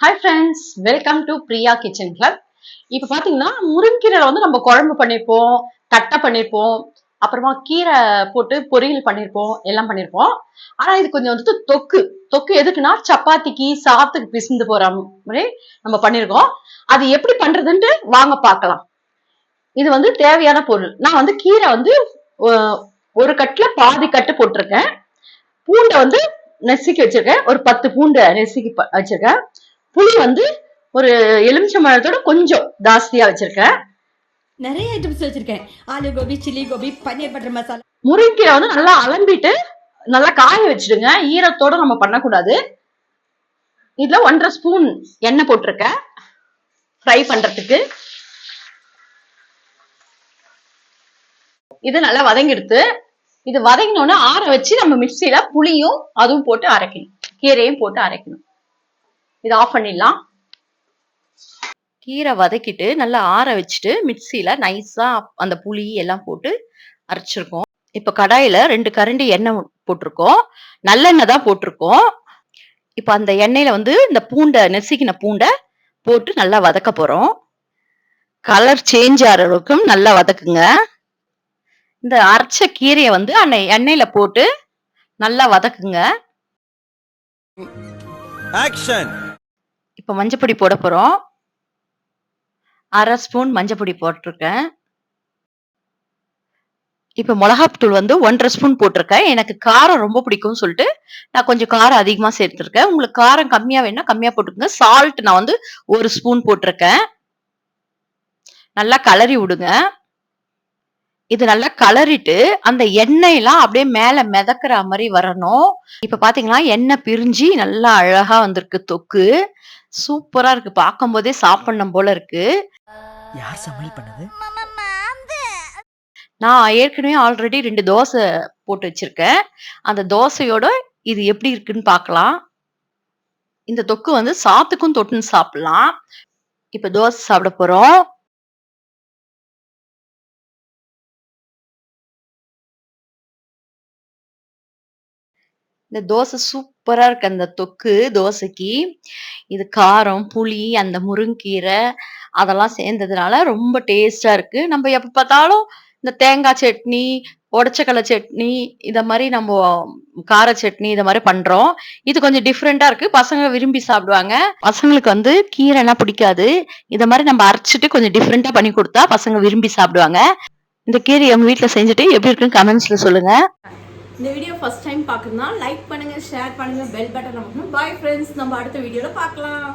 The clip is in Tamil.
Hi friends welcome to Priya kitchen club இப்போ பார்த்தீங்கன்னா முருங்கீரை வந்து நம்ம குழம்பு பண்ணியிருப்போம் தட்டை பண்ணியிருப்போம் அப்புறமா கீரை போட்டு பொரியல் பண்ணியிருப்போம் எல்லாம் பண்ணியிருப்போம் ஆனா இது கொஞ்சம் வந்துட்டு தொக்கு. தொக்கு எதுக்குன்னா சப்பாத்திக்கு சாத்துக்கு பிசிந்து போற மாதிரி நம்ம பண்ணியிருக்கோம் அது எப்படி பண்றதுன்ட்டு வாங்க பார்க்கலாம் இது வந்து தேவையான பொருள். நான் வந்து கீரை வந்து ஒரு கட்டுல பாதி கட்டு போட்டிருக்கேன். பூண்டை வந்து நெசுக்கி வச்சிருக்கேன். ஒரு பத்து பூண்டை நெசுக்கி வச்சிருக்கேன். புளி வந்து ஒரு எலுமிச்சை மரத்தோட கொஞ்சம் ஜாஸ்தியா வச்சிருக்கேன் நிறைய ஐட்டம்ஸ் வச்சிருக்கேன். Aloo gobi chilli gobi paneer butter masala. முருங்கைக்கீரை வந்து நல்லா அலம்பிட்டு நல்லா காய வச்சிடுங்க. ஈரத்தோட நம்ம பண்ணக்கூடாது. இதுல ஒன்றரை ஸ்பூன் எண்ணெய் போட்டிருக்கேன். ஃப்ரை பண்றதுக்கு. இது நல்லா வதங்கிடுத்து இது வதங்கினோடனே ஆற வச்சு நம்ம மிக்சியில புளியும் அதுவும் போட்டு அரைக்கணும். கீரையும் போட்டு அரைக்கணும். இது ஆஃப் பண்ணிடலாம். கீரை வதக்கிட்டு நல்லா ஆற வச்சுட்டு மிக்சியில நைஸா அந்த புளி எல்லாம் போட்டு அரைச்சிருக்கோம். இப்போ கடாயில ரெண்டு கரண்டி எண்ணெய் போட்டிருக்கோம். நல்லெண்ணெய் தான் போட்டிருக்கோம். இப்போ அந்த எண்ணெயில வந்து இந்த பூண்டை நெசுக்கின பூண்டை போட்டு நல்லா வதக்க போறோம். கலர் சேஞ்ச் ஆகிற நல்லா வதக்குங்க. இந்த அரைச்ச கீரையை வந்து அந்த எண்ணெயில போட்டு நல்லா வதக்குங்க. ஆக்ஷன் இப்போ மஞ்சப்பொடி போட போகிறோம் அரை ஸ்பூன் மஞ்சப்பொடி போட்டிருக்கேன். இப்போ மிளகாத்தூள் வந்து ஒன்றரை ஸ்பூன் போட்டிருக்கேன். எனக்கு காரம் ரொம்ப பிடிக்கும்னு சொல்லிட்டு நான் கொஞ்சம் காரம் அதிகமாக சேர்த்துருக்கேன். உங்களுக்கு காரம் கம்மியாக வேணா கம்மியாக போட்டுக்கோங்க. சால்ட் நான் வந்து ஒரு ஸ்பூன் போட்டிருக்கேன். நல்லா கலரி விடுங்க. இது நல்லா கலரிட்டு அந்த எண்ணெயெல்லாம் அப்படியே மேலே மிதக்குற மாதிரி வரணும். இப்போ பாத்தீங்களா? எண்ணெய் பிரிஞ்சு நல்லா அழகாக வந்திருக்கு தொக்கு. சூப்பரா இருக்கு. பார்க்கும் போதே சாப்பிடணும் போல இருக்கு. யார் சமையல் பண்ணது? நான் ஏற்கனவே ஆல்ரெடி ரெண்டு தோசை போட்டு வச்சிருக்கேன். அந்த தோசையோட இது எப்படி இருக்குன்னு பார்க்கலாம் இந்த தொக்கு வந்து சாத்துக்கும் தொட்டுன்னு சாப்பிடலாம். இப்ப தோசை சாப்பிட போறோம். இந்த தோசை சூப்பரா இருக்கு. அந்த தொக்கு தோசைக்கு. இது காரம் புளி அந்த முருங்கீரை அதெல்லாம் சேர்ந்ததுனால ரொம்ப டேஸ்டா இருக்கு. நம்ம எப்ப பார்த்தாலும் இந்த தேங்காய் சட்னி உடச்சக்கடலை சட்னி இத மாதிரி நம்ம கார சட்னி இத மாதிரி பண்றோம். இது கொஞ்சம் டிஃப்ரெண்டா இருக்கு. பசங்க விரும்பி சாப்பிடுவாங்க. பசங்களுக்கு வந்து கீரைனா பிடிக்காது. இத மாதிரி நம்ம அரைச்சிட்டு கொஞ்சம் டிஃப்ரெண்டா பண்ணி கொடுத்தா பசங்க விரும்பி சாப்பிடுவாங்க. இந்த கீரை எங்க வீட்டுல செஞ்சுட்டு எப்படி இருக்குன்னு கமெண்ட்ஸ்ல சொல்லுங்க. இந்த வீடியோ ஃபர்ஸ்ட் டைம் பார்க்குறதுனா லைக் பண்ணுங்கள் ஷேர் பண்ணுங்கள் பெல் பட்டன் நமக்கு பாய் ஃப்ரெண்ட்ஸ் நம்ம அடுத்த வீடியோவில் பார்க்கலாம்.